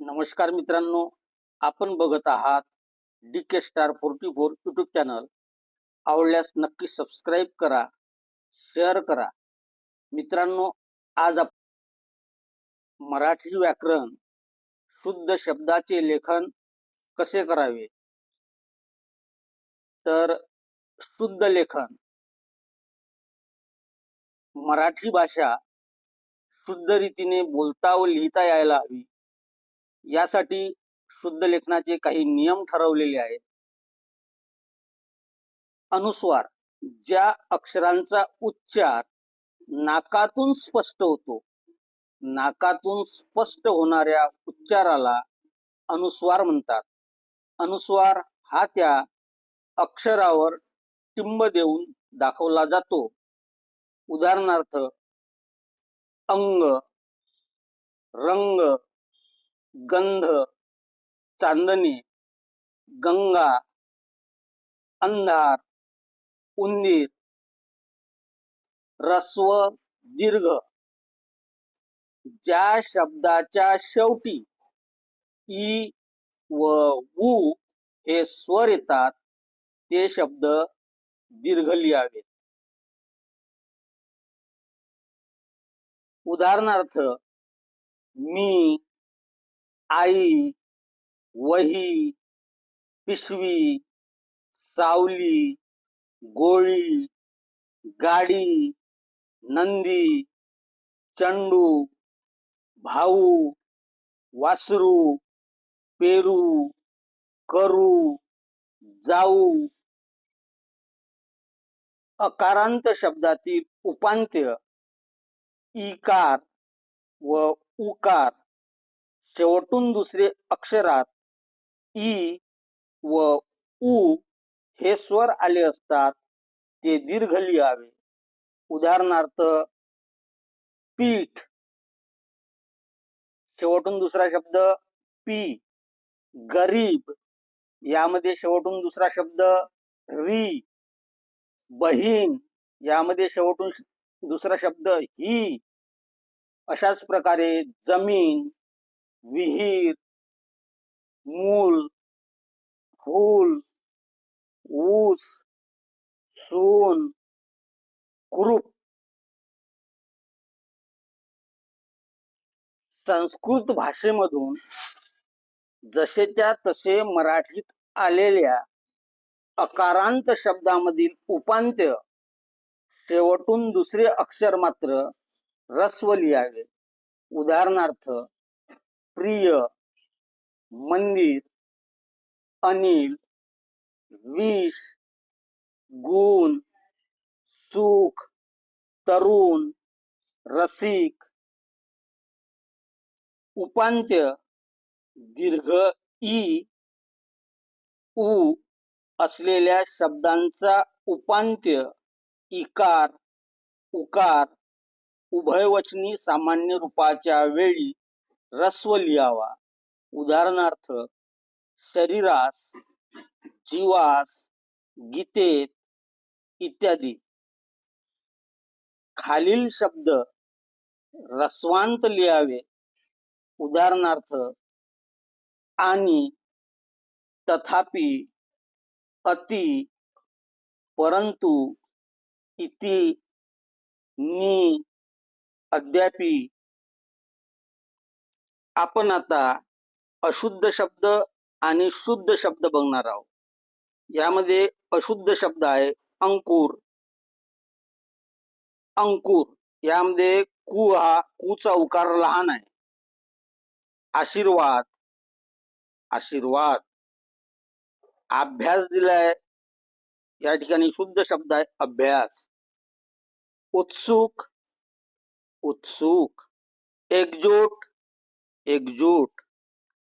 नमस्कार मित्रांनो आपण बघत आहात D K star forty four YouTube channel आवडल्यास नक्की सबस्क्राईब करा शेअर करा. मित्रांनो आज आप मराठी व्याकरण शुद्ध शब्दाचे लेखन कसे करावे? तर शुद्ध लेखन. मराठी भाषा शुद्ध रीतीने बोलता व लिहिता यायला हवी. यासाठी शुद्ध लेखनाचे काही नियम ठरवलेले आहेत. अनुस्वार ज्या अक्षरांचा उच्चार नाकातून स्पष्ट होतो नाकातून स्पष्ट होणाऱ्या उच्चाराला अनुस्वार म्हणतात. अनुस्वार हा त्या अक्षरावर टिंब देऊन दाखवला जातो. उदाहरणार्थ अंग रंग गंध चांदणी गंगा अंधार उंदीर रस्व दीर्घ. ज्या शब्दाच्या शेवटी ई व उ हे स्वर येतात ते शब्द दीर्घ लिहावेत उदाहरणार्थ मी आई वही पिशवी सावली गोळी गाडी नंदी चंडू भाऊ वासरू पेरू करू जाऊ. अकारांत शब्दातील उपांत्य इकार व उकार. शेवटून दुसरे अक्षरात ई व उ हे स्वर आले असतात ते दीर्घ लिहावे. उदाहरणार्थ पीठ. शेवटून दुसरा शब्द पी. गरीब. यामध्ये शेवटून दुसरा शब्द री. बहीण. यामध्ये शेवटून दुसरा शब्द ही. अशाच प्रकारे जमीन विहीर मूल फूल ऊस सोन कुरूप. संस्कृत भाषेमधून जसेच्या तसे मराठीत आलेल्या अकारांत शब्दामधील उपांत्य शेवटून दुसरे अक्षर मात्र रस्व लिहावे उदाहरणार्थ प्रिय मंदिर अनिल विष गुण सुख तरुण रसिक उपांत्य दीर्घ ई उ असलेल्या शब्दांचा उपांत्य इकार उकार उभयवचनी सामान्य रूपाच्या वेळी रस्व लिहावा. उदाहरणार्थ शरीरास जीवास गीतेत इत्यादी. खालील शब्द रस्वांत लिहावे. उदाहरणार्थ आणि तथापि अति परंतु इति नी अद्यापि आपण आता अशुद्ध शब्द आणि शुद्ध शब्द बघणार आहोत. यामध्ये अशुद्ध शब्द आहे अंकुर. अंकुर यामध्ये कु हा कुचा उकार लहान आहे. आशीर्वाद. आशीर्वाद. अभ्यास दिलाय. या ठिकाणी शुद्ध शब्द आहे अभ्यास. उत्सुक. उत्सुक. एकजूट. एकजूट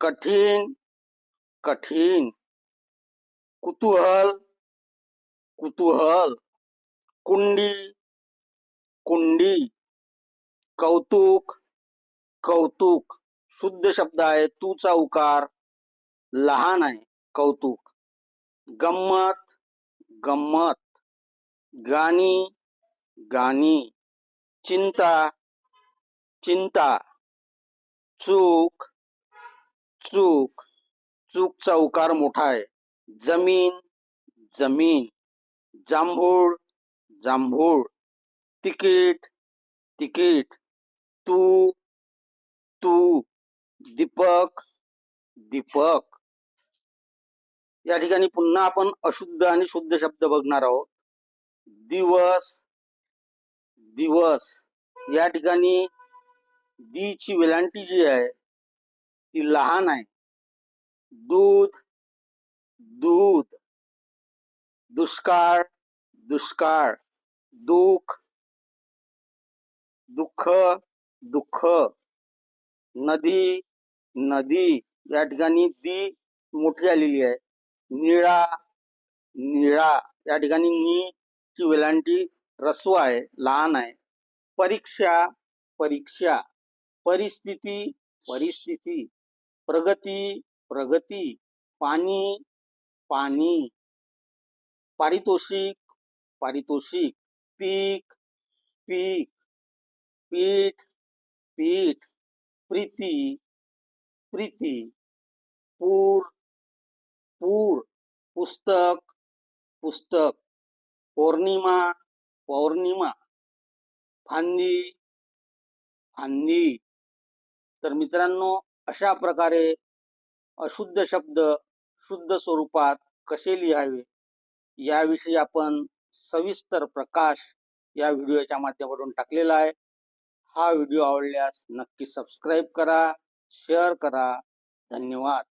कठीण कठीण कुतूहल कुतूहल कुंडी कुंडी कौतुक कौतुक शुद्ध शब्द आहे तूचा उकार लहान आहे कौतुक. गंमत गंमत. गाणी गाणी. चिंता चिंता. चूक चूक चूकचा उकार मोठा आहे. जमीन जमीन. जांभूळ जांभूळ. Ticket ticket. तू तू. दीपक दीपक. या ठिकाणी पुन्हा आपण अशुद्ध आणि शुद्ध शब्द बघणार आहोत. दिवस दिवस. या ठिकाणी दी ची वेलांटी जी आहे ती लहान आहे. दूध दूध. दुष्काळ दुष्काळ. दुःख दुःख दुःख. नदी नदी. या ठिकाणी दी मोठी आलेली आहे. निळा निळा. या ठिकाणी नी ची वेलांटी रस्व आहे लहान आहे. परीक्षा परीक्षा. परिस्थिती परिस्थिती प्रगती प्रगती पाणी पाणी. पारितोषिक पारितोषिक पीक पीक पीठ पीठ प्रीती प्रीती पूर पूर पुस्तक पुस्तक पौर्णिमा पौर्णिमा फांदी फांदी. तर मित्रांनो अशा प्रकारे अशुद्ध शब्द शुद्ध स्वरूपात कसे लिहावे? याविषयी आपण सविस्तर प्रकाश या व्हिडिओच्या माध्यमातून टाकलेला आहे. हा व्हिडिओ आवडल्यास नक्की सबस्क्राईब करा शेअर करा. धन्यवाद.